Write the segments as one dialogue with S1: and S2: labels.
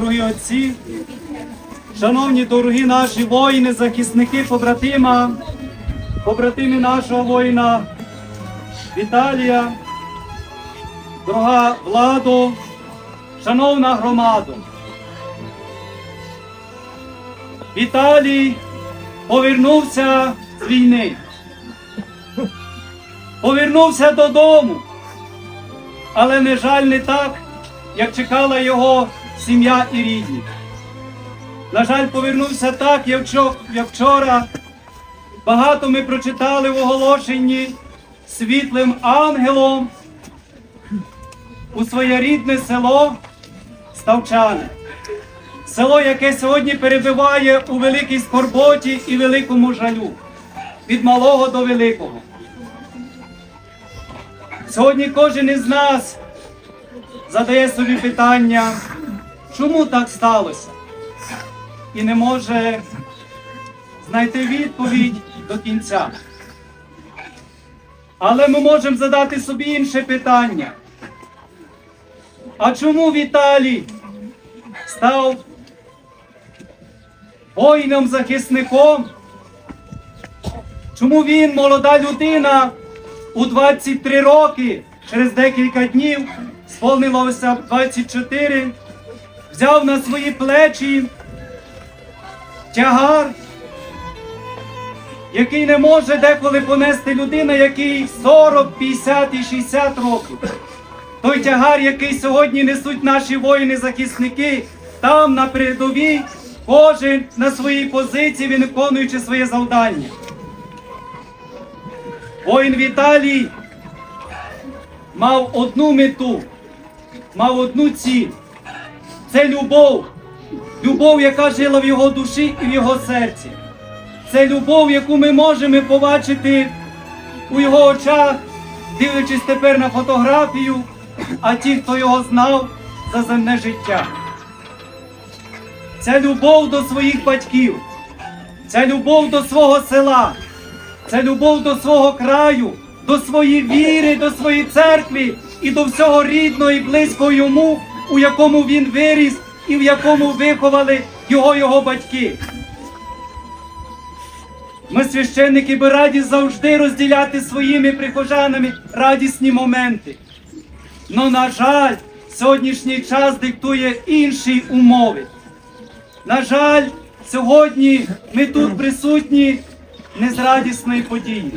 S1: Дорогі отці, шановні дорогі наші воїни, захисники, побратима, побратими нашого воїна Віталія, дорога владу, шановна громаду. Віталій повернувся з війни. Повернувся додому, але, на жаль, не так, як чекала його сім'я і рідні. На жаль, повернувся так, як вчора. Багато ми прочитали в оголошенні світлим ангелом у своє рідне село Ставчане. Село, яке сьогодні перебиває у великій скорботі і великому жалю. Від малого до великого. Сьогодні кожен із нас задає собі питання, чому так сталося? І не може знайти відповідь до кінця. Але ми можемо задати собі інше питання. А чому Віталій став воїном-захисником? Чому він, молода людина, у 23 роки, через декілька днів, сповнилося 24, взяв на свої плечі тягар, який не може деколи понести людина, який 40, 50 і 60 років. Той тягар, який сьогодні несуть наші воїни-захисники, там на передовій, кожен на своїй позиції, виконуючи своє завдання. Воїн Віталій мав одну мету, мав одну ціль. Це любов. Любов, яка жила в його душі і в його серці. Це любов, яку ми можемо побачити у його очах, дивлячись тепер на фотографію, а ті, хто його знав за земне життя. Це любов до своїх батьків, це любов до свого села, це любов до свого краю, до своєї віри, до своєї церкви і до всього рідного і близького йому, у якому він виріс і в якому виховали його його батьки. Ми, священники, би раді завжди розділяти своїми прихожанами радісні моменти. Но, на жаль, сьогоднішній час диктує інші умови. На жаль, сьогодні ми тут присутні не з радісної події.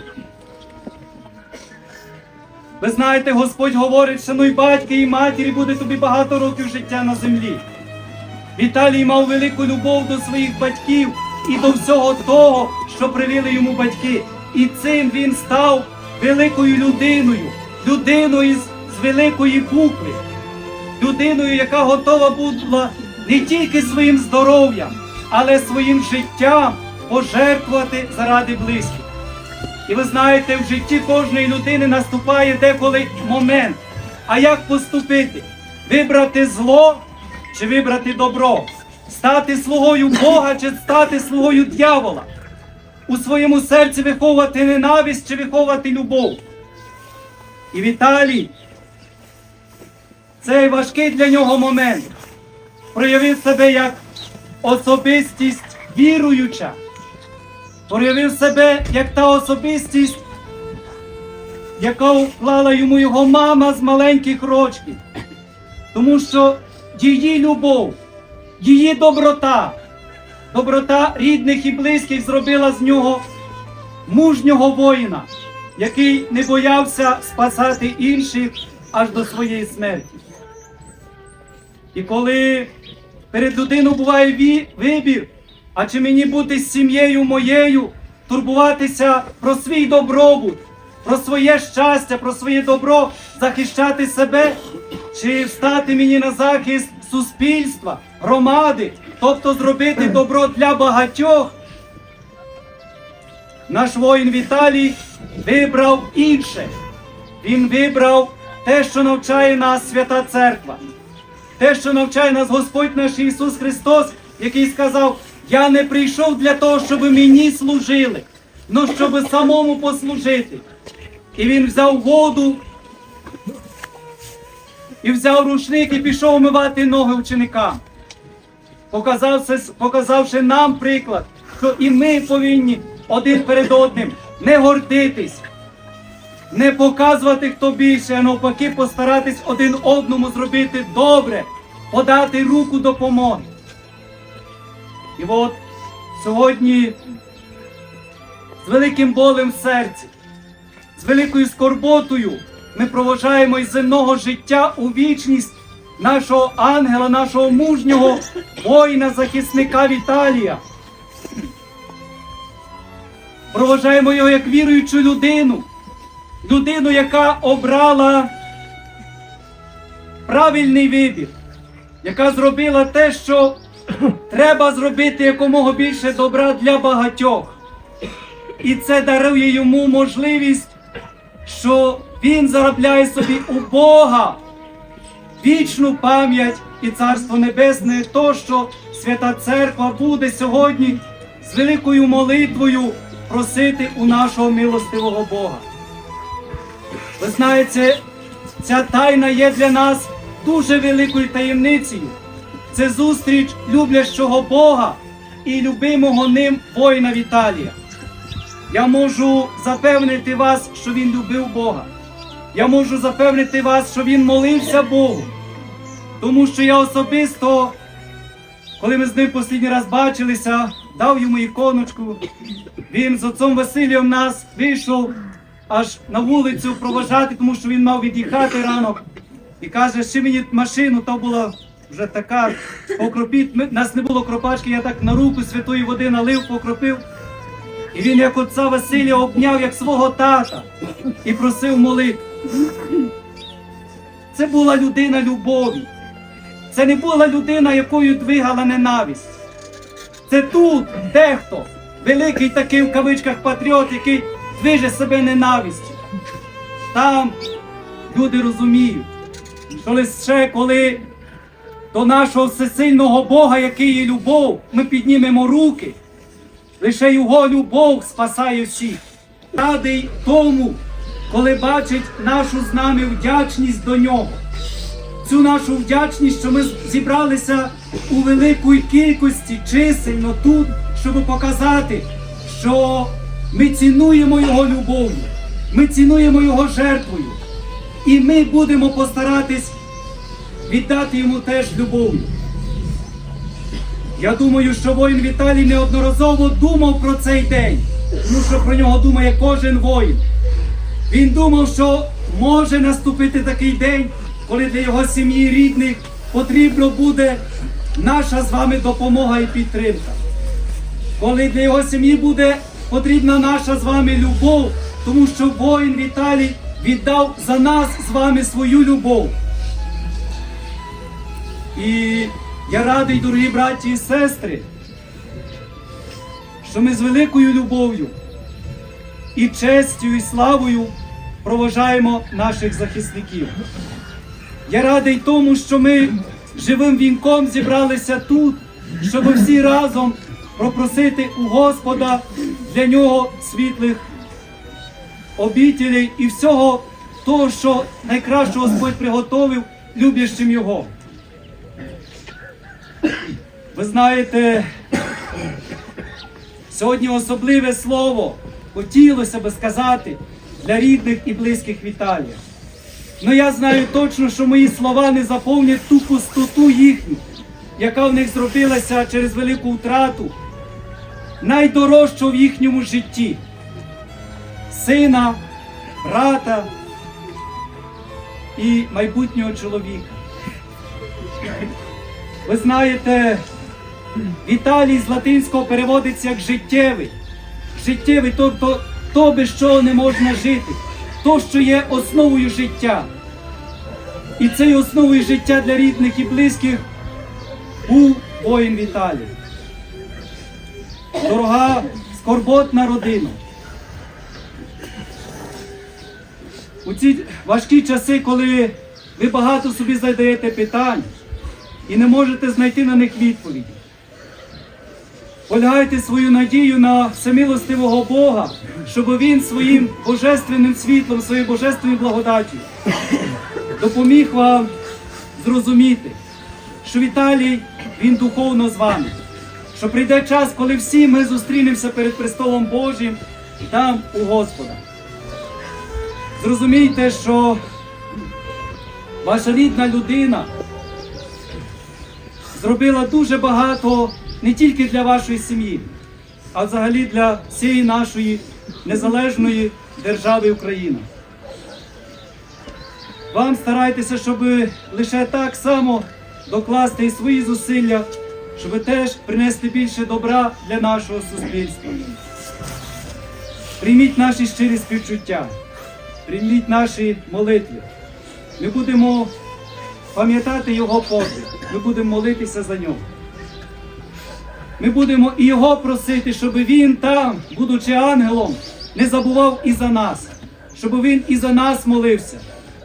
S1: Ви знаєте, Господь говорить, шануй батька і матері, буде тобі багато років життя на землі. Віталій мав велику любов до своїх батьків і до всього того, що привили йому батьки. І цим він став великою людиною, людиною з великої букви, людиною, яка готова була не тільки своїм здоров'ям, але своїм життям пожертвувати заради близьких. І ви знаєте, в житті кожної людини наступає деколи момент. А як поступити? Вибрати зло чи вибрати добро? Стати слугою Бога чи стати слугою дьявола? У своєму серці виховувати ненависть чи виховувати любов? І Віталій, цей важкий для нього момент проявив себе як особистість віруюча проявив себе як та особистість, яка вклала йому його мама з маленьких рочків. Тому що її любов, її доброта, доброта рідних і близьких зробила з нього мужнього воїна, який не боявся спасати інших аж до своєї смерті. І коли перед людиною буває вибір, а чи мені бути з сім'єю моєю, турбуватися про свій добробут, про своє щастя, про своє добро, захищати себе, чи встати мені на захист суспільства, громади, тобто зробити добро для багатьох, наш воїн Віталій вибрав інше. Він вибрав те, що навчає нас Свята Церква. Те, що навчає нас Господь наш Ісус Христос, який сказав: Я не прийшов для того, щоб мені служили, но щоб самому послужити. І він взяв воду, і взяв рушник і пішов умивати ноги ученикам. Показавши нам приклад, що і ми повинні один перед одним не гордитись, не показувати хто більше, а навпаки постаратись один одному зробити добре, подати руку допомоги. І от сьогодні з великим болем в серці, з великою скорботою ми проважаємо із земного життя у вічність нашого ангела, нашого мужнього воїна-захисника Віталія. Проважаємо його як віруючу людину, людину, яка обрала правильний вибір, яка зробила те, що треба зробити якомога більше добра для багатьох. І це дарує йому можливість, що він заробляє собі у Бога вічну пам'ять і Царство Небесне, то, що Свята Церква буде сьогодні з великою молитвою просити у нашого милостивого Бога. Ви знаєте, ця тайна є для нас дуже великою таємницею. Це зустріч люблящого Бога і любимого ним воїна Віталія. Я можу запевнити вас, що він любив Бога. Я можу запевнити вас, що він молився Богу. Тому що я особисто, коли ми з ним останній раз бачилися, дав йому іконочку. Він з отцом Василієм нас вийшов аж на вулицю проважати, тому що він мав від'їхати рано. І каже, ще мені машину, то була вже така покропіть. Ми- Нас не було кропачки, я так на руку святої води налив, покропив. І він, як отця Василія, обняв як свого тата і просив молитви. Це була людина любові. Це не була людина, якою двигала ненависть. Це тут дехто, великий такий в кавичках патріот, який движе себе ненавистю. Там люди розуміють, що лише коли до нашого всесильного Бога, який є любов, ми піднімемо руки, лише його любов спасає всіх. Радий тому, коли бачить нашу з нами вдячність до нього. Цю нашу вдячність, що ми зібралися у великій кількості чисельно тут, щоб показати, що ми цінуємо його любов'ю, ми цінуємо його жертвою, і ми будемо постаратись віддати йому теж любов'ю. Я думаю, що воїн Віталій неодноразово думав про цей день, тому що про нього думає кожен воїн. Він думав, що може наступити такий день, коли для його сім'ї рідних потрібно буде наша з вами допомога і підтримка. Коли для його сім'ї буде потрібна наша з вами любов, тому що воїн Віталій віддав за нас з вами свою любов. І я радий, дорогі браті і сестри, що ми з великою любов'ю і честю, і славою проважаємо наших захисників. Я радий тому, що ми живим вінком зібралися тут, щоб всі разом попросити у Господа для нього світлих обітелей і всього того, що найкраще Господь приготовив любящим його. Ви знаєте, сьогодні особливе слово хотілося би сказати для рідних і близьких Віталія. Ну я знаю точно, що мої слова не заповнять ту пустоту їхню, яка в них зробилася через велику втрату, найдорожчого в їхньому житті сина, брата і майбутнього чоловіка. Ви знаєте, Віталій з латинського переводиться як життєвий. Життєвий, тобто то, без чого не можна жити, то, що є основою життя. І цією основою життя для рідних і близьких був воїн Віталій. Дорога скорботна родина. У ці важкі часи, коли ви багато собі задаєте питань і не можете знайти на них відповіді. Полягайте свою надію на всемилостивого Бога, щоб Він своїм божественним світлом, своєю божественною благодаттю допоміг вам зрозуміти, що Віталій він духовно з вами. Що прийде час, коли всі ми зустрінемося перед престолом Божим там у Господа. Зрозумійте, що ваша рідна людина зробила дуже багато не тільки для вашої сім'ї, а взагалі для всієї нашої незалежної держави Україна. Вам старайтеся, щоб лише так само докласти і свої зусилля, щоб теж принести більше добра для нашого суспільства. Прийміть наші щирі співчуття, прийміть наші молитви. Ми будемо пам'ятати Його подвиг, ми будемо молитися за нього. Ми будемо і Його просити, щоб Він там, будучи ангелом, не забував і за нас, щоб Він і за нас молився.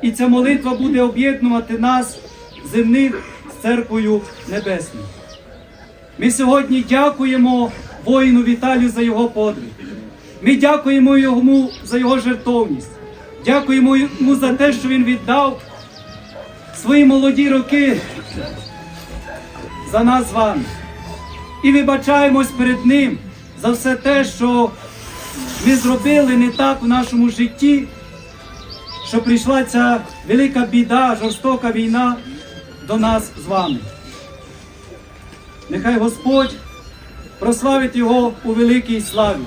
S1: І ця молитва буде об'єднувати нас земних з церквою небесною. Ми сьогодні дякуємо воїну Віталію за його подвиг. Ми дякуємо йому за його жертовність. Дякуємо йому за те, що він віддав свої молоді роки за нас з вами. І вибачаємось перед ним за все те, що ми зробили не так в нашому житті, що прийшла ця велика біда, жорстока війна до нас з вами. Нехай Господь прославить його у великій славі.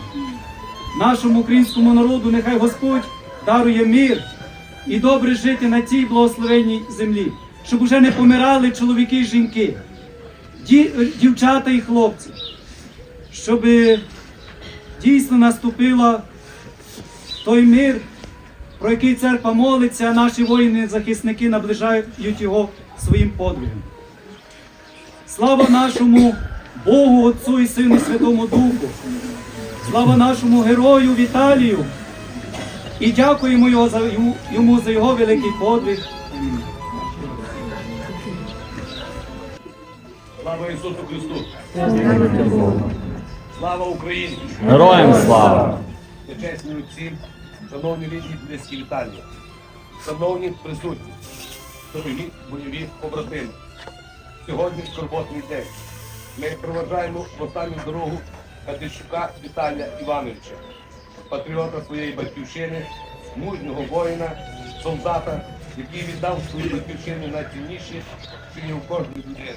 S1: Нашому українському народу нехай Господь дарує мир і добре жити на цій благословенній землі, щоб уже не помирали чоловіки і жінки, дівчата і хлопці, щоб дійсно наступила той мир, про який церква молиться, а наші воїни-захисники наближають його своїм подвигом. Слава нашому Богу, Отцу і Сину Святому Духу. Слава нашому герою Віталію. І дякуємо йому за його великий подвиг.
S2: Слава Ісусу Христу! Слава Україні!
S3: Героям слава!
S2: Чесні всім, шановні рідні близькі вітання, шановні присутні, дорогі бойові побратими. Сьогодні скорботний день. Ми проважаємо в останню дорогу Катищука Віталія Івановича, патріота своєї батьківщини, мужнього воїна, солдата, який віддав свою батьківщину найцінніше, що є у кожної людини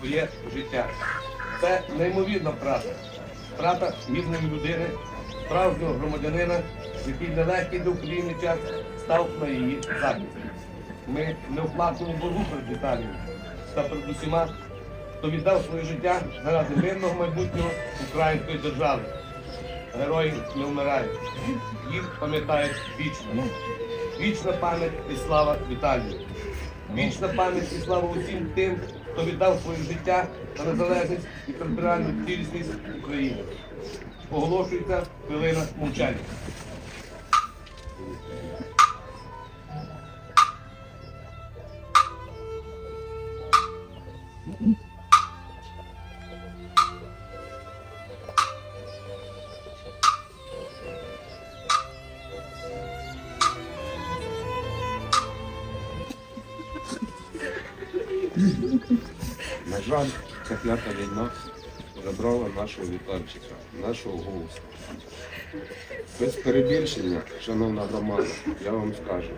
S2: своє життя. Це неймовірна втрата. Втрата гідної людини, справжнього громадянина, який нелегкий до України час став на її захист. Ми неоплатну боргу перед Віталієм та перед усіма, хто віддав своє життя заради мирного майбутнього української держави. Герої не вмирають. Їх пам'ятають вічно. Вічна пам'ять і слава Віталію. Вічна пам'ять і слава усім тим, хто віддав своє життя за незалежність і територіальну цілісність України. Оголошується хвилина мовчання.
S4: Жаль, ця клята війна забрала нашого вітальчика, нашого голосу. Без перебільшення, шановна громада, я вам скажу,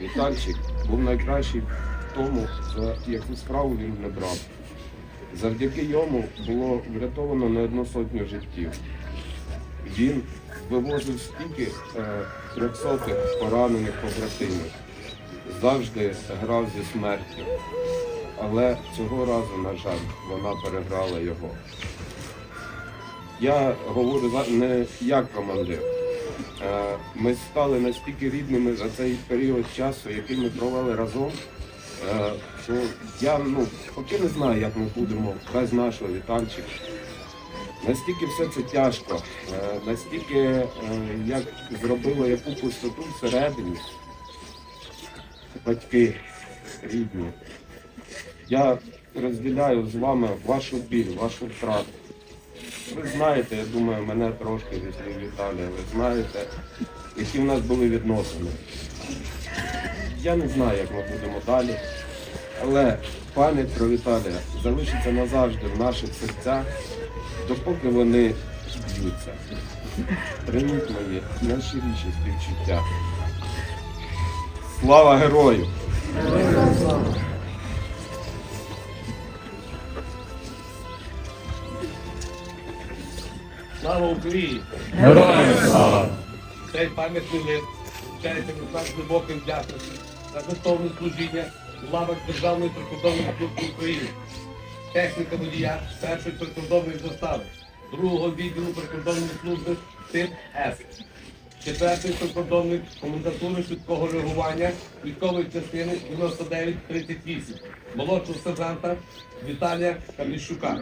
S4: Вітальчик був найкращий в тому, за яку справу він не брав. Завдяки йому було врятовано не одну сотню життів. Він вивозив стільки е, трьохсотих поранених побратимів, завжди грав зі смертю. Але цього разу, на жаль, вона переграла його. Я говорю не як командир. Е, Ми стали настільки рідними за цей період часу, який ми провели разом. е, Що я ну, поки не знаю, як ми будемо без нашого вітальчика. Настільки все це тяжко, е, настільки як зробило яку пустоту всередині. Батьки рідні. Я розділяю з вами вашу біль, вашу втрату. Ви знаєте, я думаю, мене трошки від Віталія, ви знаєте, які в нас були відносини. Я не знаю, як ми будемо далі, але пам'ять про Віталія залишиться назавжди в наших серцях, допоки вони б'ються. Прийміть мої найщиріші співчуття. Слава герою!
S2: Слава Україні!
S1: Героям слава!
S2: Цей пам'ятний лист вчається нас глибоким вдячності за змістовне служіння в лавах Державної прикордонної служби України, техніка водія першої прикордонної застави, другого відділу прикордонної служби тип С, четвертої прикордонної комендатури швидкого реагування військової частини 9938, молодшого сержанта Віталія Каміщука.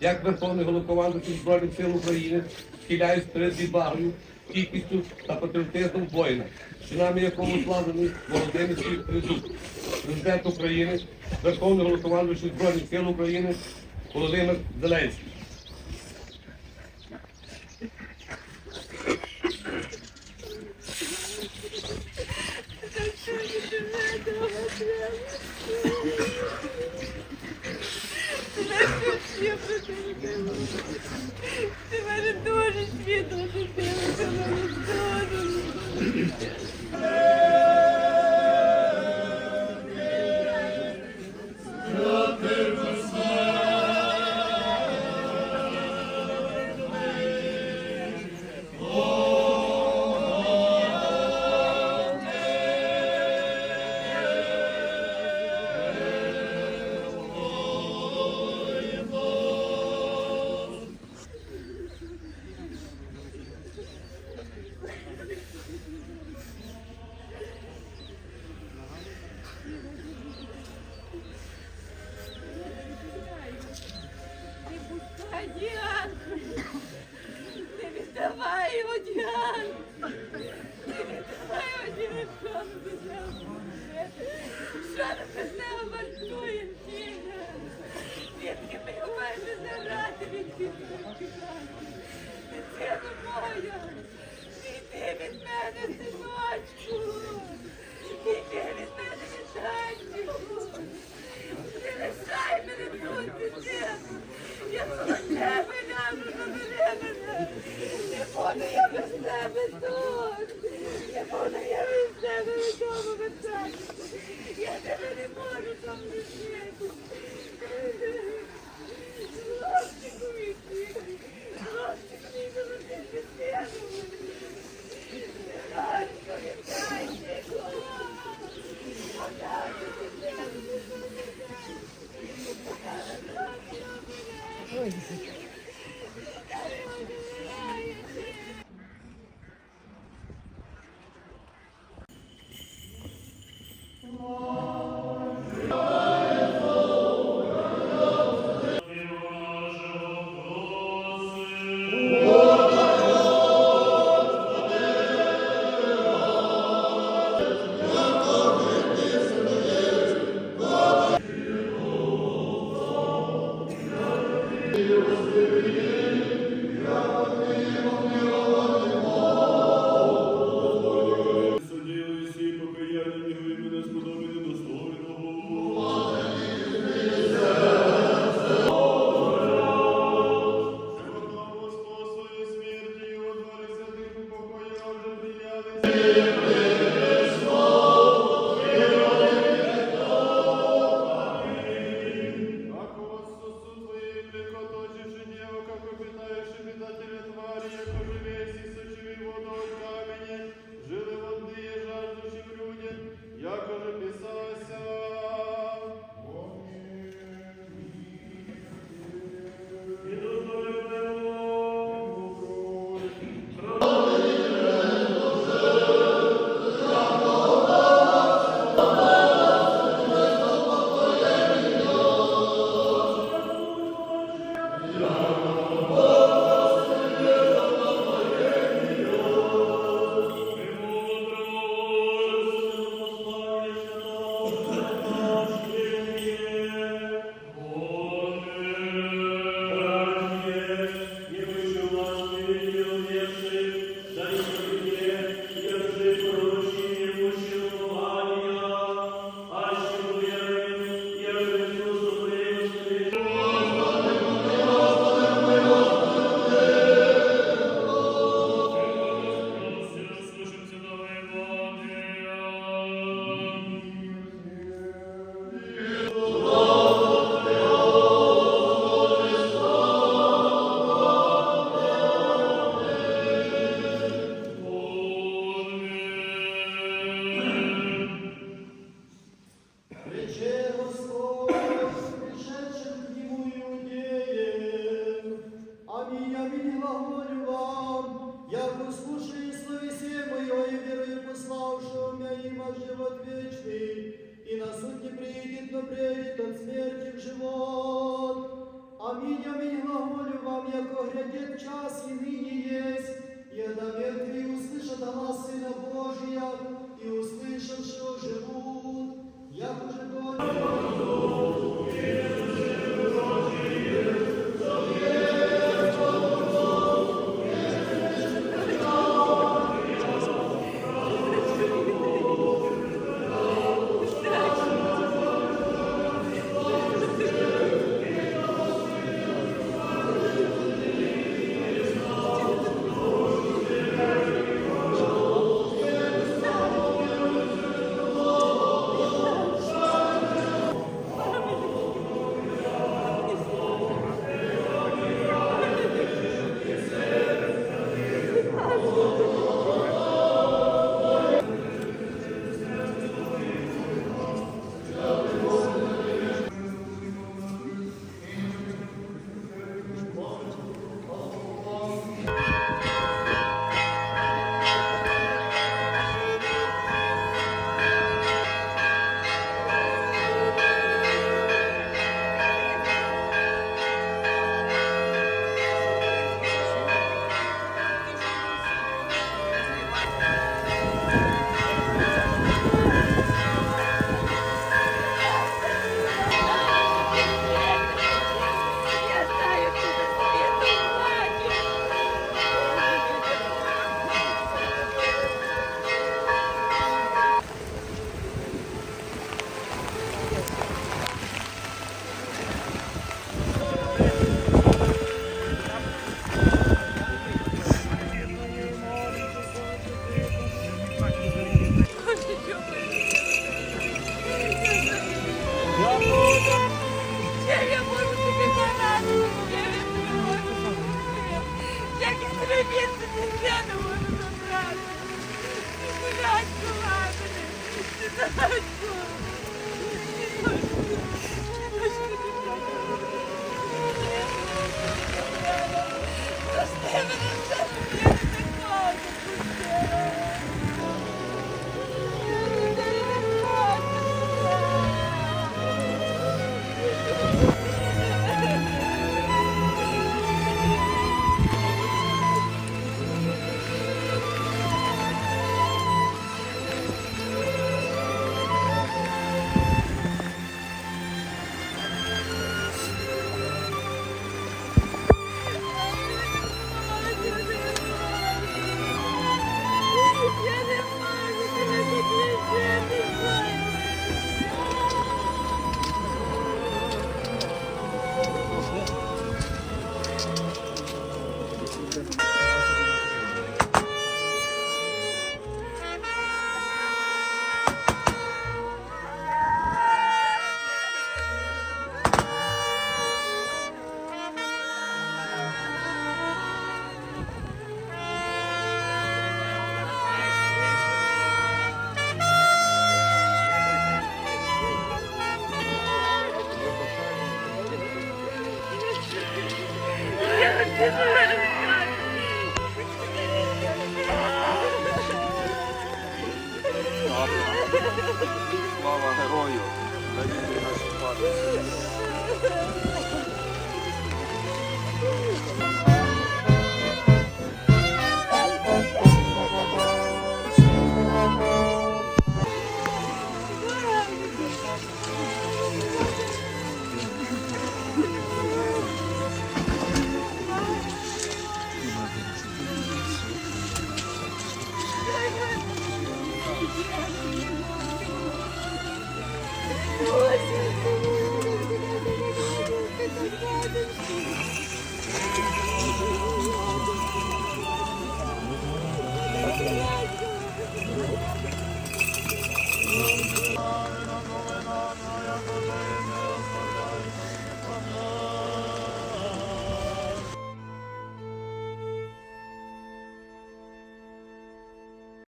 S2: Як Верховний головнокомандуючий Збройних сил України схиляюсь перед відвагою, кількістю та патріотизмом воїна, чинами якого складений Володимирський призуб, президент України, Верховний головнокомандуючий Збройних сил України Володимир Зеленський.
S3: Дуже світло дитина, мене дуже. Не Thank you.
S5: Thank you.